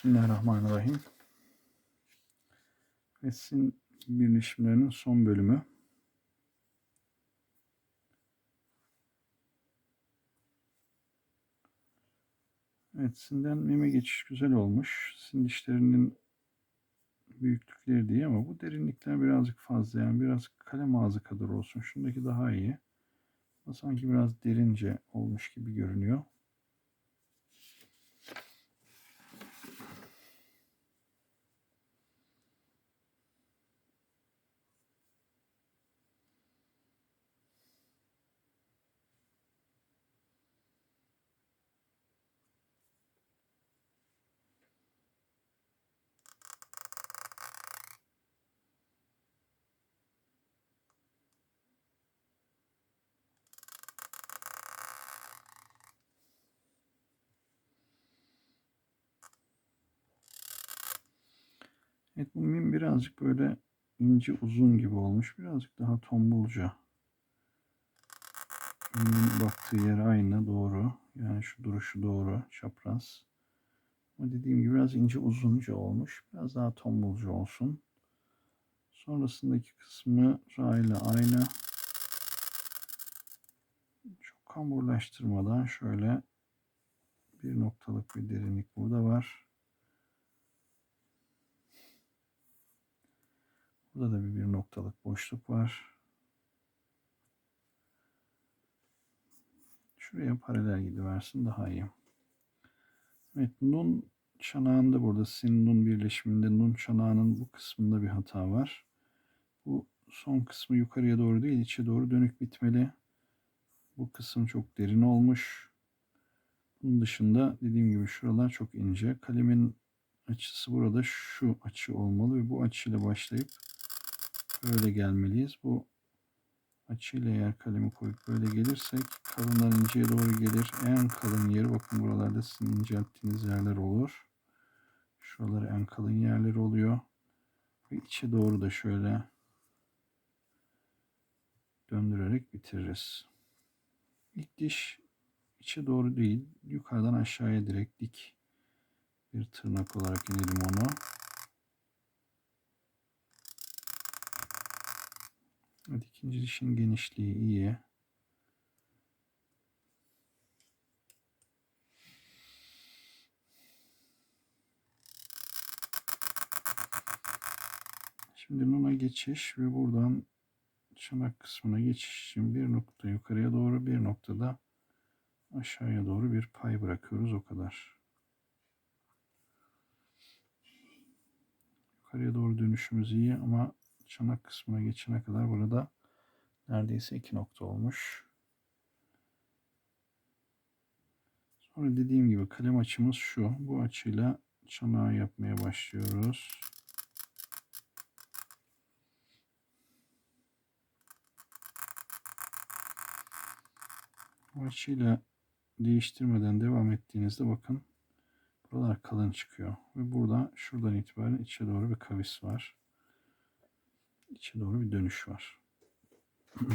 Bismillahirrahmanirrahim. Ve sin birleşimlerinin son bölümü. Evet, sinden mime geçiş güzel olmuş. Sin dişlerinin büyüklükleri diye ama bu derinlikler birazcık fazla. Yani biraz kalem ağzı kadar olsun. Şundaki daha iyi. Ama sanki biraz derince olmuş gibi görünüyor. Evet bu mim birazcık böyle ince uzun gibi olmuş. Birazcık daha tombulca. Mimin baktığı yer aynı doğru. Yani şu duruşu doğru. Çapraz. Ama dediğim gibi biraz ince uzunca olmuş. Biraz daha tombulca olsun. Sonrasındaki kısmı ra ile aynı. Çok kamburlaştırmadan şöyle bir noktalık bir derinlik burada var. Burada da bir, bir noktalık boşluk var. Şuraya paralel gidiversin daha iyi. Evet nun çanağında burada sin nun birleşiminde nun çanağının bu kısmında bir hata var. Bu son kısmı yukarıya doğru değil içe doğru dönük bitmeli. Bu kısım çok derin olmuş. Bunun dışında dediğim gibi şuralar çok ince. Kalemin açısı burada şu açı olmalı ve bu açıyla başlayıp böyle gelmeliyiz. Bu açıyla eğer kalemi koyup böyle gelirsek kalından inceye doğru gelir. En kalın yeri bakın buralarda sizin incelttiğiniz yerler olur. Şuralar en kalın yerler oluyor. Ve içe doğru da şöyle döndürerek bitiririz. İlk diş içe doğru değil yukarıdan aşağıya direkt dik bir tırnak olarak inelim onu. Evet, ikinci dişin genişliği iyi. Şimdi nuna geçiş ve buradan çanak kısmına geçiş için bir nokta yukarıya doğru bir noktada aşağıya doğru bir pay bırakıyoruz o kadar. Yukarıya doğru dönüşümüz iyi ama çanak kısmına geçene kadar burada neredeyse iki nokta olmuş. Sonra dediğim gibi kalem açımız şu. Bu açıyla çanağı yapmaya başlıyoruz. Bu açıyla değiştirmeden devam ettiğinizde bakın buralar kalın çıkıyor. Ve burada şuradan itibaren içe doğru bir kavis var içe doğru bir dönüş var.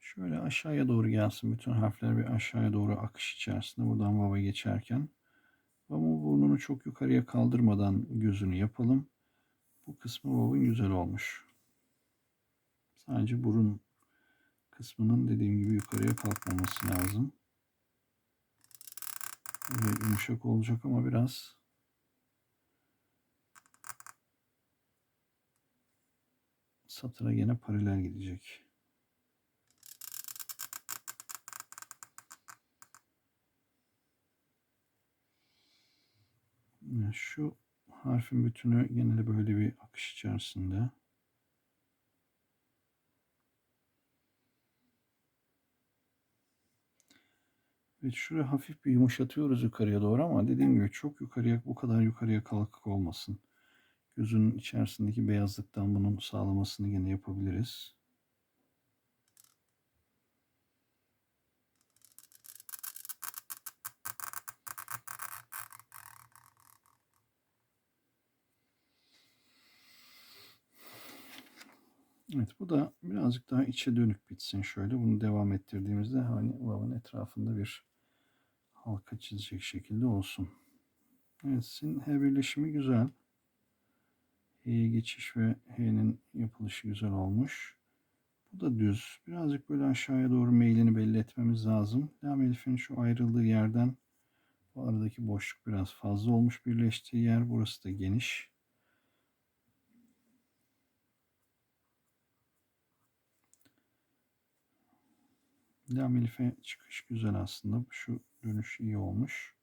Şöyle aşağıya doğru gelsin. Bütün harfler bir aşağıya doğru akış içerisinde. Buradan baba geçerken. Babamın burnunu çok yukarıya kaldırmadan gözünü yapalım. Bu kısmı babın güzel olmuş. Sadece burun kısmının dediğim gibi yukarıya kalkmaması lazım. Böyle yumuşak olacak ama biraz satıra yine paralel gidecek. Şu harfin bütünü genelde böyle bir akış içerisinde. Evet şuraya hafif bir yumuşatıyoruz yukarıya doğru ama dediğim gibi çok yukarıya bu kadar yukarıya kalkık olmasın. Gözünün içerisindeki beyazlıktan bunun sağlamasını yine yapabiliriz. Evet bu da birazcık daha içe dönük bitsin şöyle. Bunu devam ettirdiğimizde hani vav'ın etrafında bir halka çizecek şekilde olsun. Evet sin H birleşimi güzel. H'ye geçiş ve H'nin yapılışı güzel olmuş. Bu da düz. Birazcık böyle aşağıya doğru meylini belli etmemiz lazım. Lam elifin şu ayrıldığı yerden bu aradaki boşluk biraz fazla olmuş birleştiği yer. Burası da geniş. Lam elife çıkış güzel aslında. Şu dönüş iyi olmuş.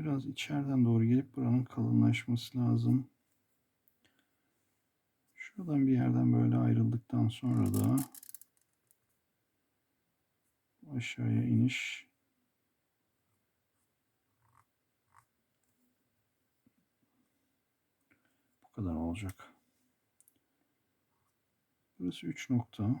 Biraz içeriden doğru gelip buranın kalınlaşması lazım. Şuradan bir yerden böyle ayrıldıktan sonra da aşağıya iniş bu kadar olacak. Burası 3 nokta.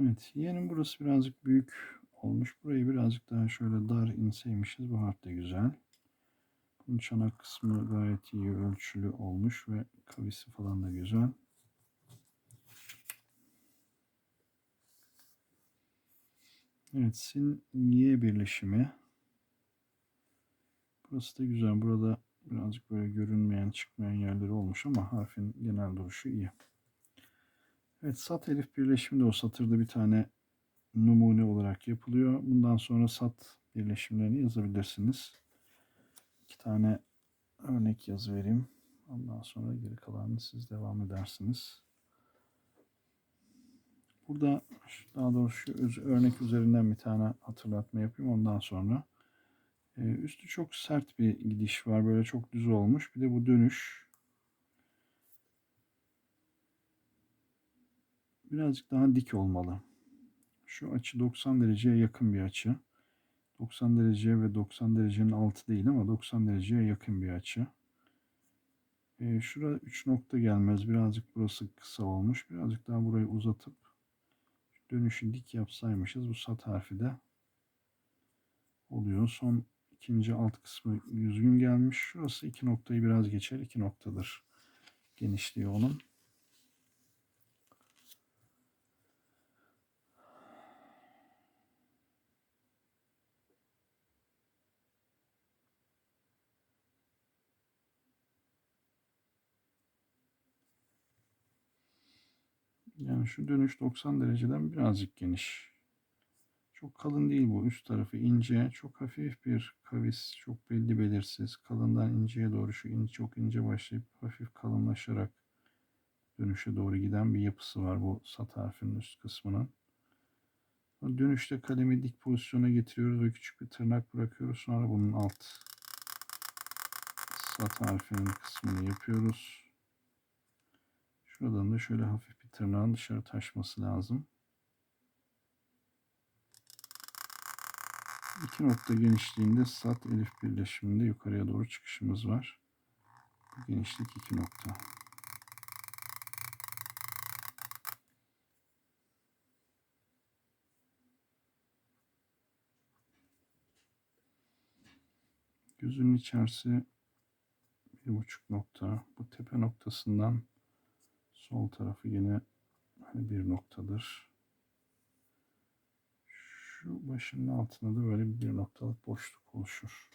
Evet, yeğenin burası birazcık büyük olmuş. Burayı birazcık daha şöyle dar inseymişiz. Bu harf de güzel. Bunun çanak kısmı gayet iyi ölçülü olmuş ve kavisi falan da güzel. Evet, sin y birleşimi. Burası da güzel. Burada birazcık böyle görünmeyen, çıkmayan yerleri olmuş ama harfin genel duruşu iyi. Evet sat elif birleşimi de o satırda bir tane numune olarak yapılıyor. Bundan sonra sat birleşimlerini yazabilirsiniz. İki tane örnek yazı vereyim. Ondan sonra geri kalanını siz devam edersiniz. Burada daha doğrusu şu örnek üzerinden bir tane hatırlatma yapayım. Ondan sonra e, üstü çok sert bir gidiş var. Böyle çok düz olmuş. Bir de bu dönüş birazcık daha dik olmalı. Şu açı 90 dereceye yakın bir açı. 90 derece ve 90 derecenin altı değil ama 90 dereceye yakın bir açı. Ee, şura 3 nokta gelmez. Birazcık burası kısa olmuş. Birazcık daha burayı uzatıp dönüşü dik yapsaymışız. Bu sat harfi de oluyor. Son ikinci alt kısmı düzgün gelmiş. Şurası iki noktayı biraz geçer. 2 noktadır genişliği onun. Yani şu dönüş 90 dereceden birazcık geniş. Çok kalın değil bu. Üst tarafı ince. Çok hafif bir kavis. Çok belli belirsiz. Kalından inceye doğru şu ince, çok ince başlayıp hafif kalınlaşarak dönüşe doğru giden bir yapısı var bu sat harfinin üst kısmının. Dönüşte kalemi dik pozisyona getiriyoruz ve küçük bir tırnak bırakıyoruz. Sonra bunun alt sat harfinin kısmını yapıyoruz. Şuradan da şöyle hafif bir tırnağın dışarı taşması lazım. İki nokta genişliğinde sat elif birleşiminde yukarıya doğru çıkışımız var. Genişlik iki nokta. Gözünün içerisi bir buçuk nokta. Bu tepe noktasından Sol tarafı yine hani bir noktadır. Şu başının altında da böyle bir noktalık boşluk oluşur.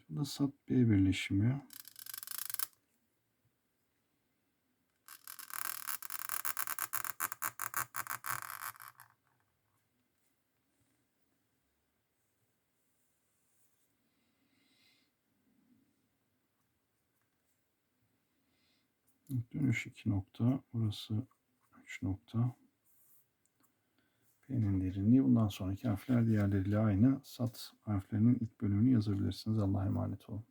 Evet, bu da sat B birleşimi. Dönüş 2 nokta. Burası 3 nokta. P'nin derinliği. Bundan sonraki harfler diğerleriyle aynı. Sat harflerinin ilk bölümünü yazabilirsiniz. Allah'a emanet olun.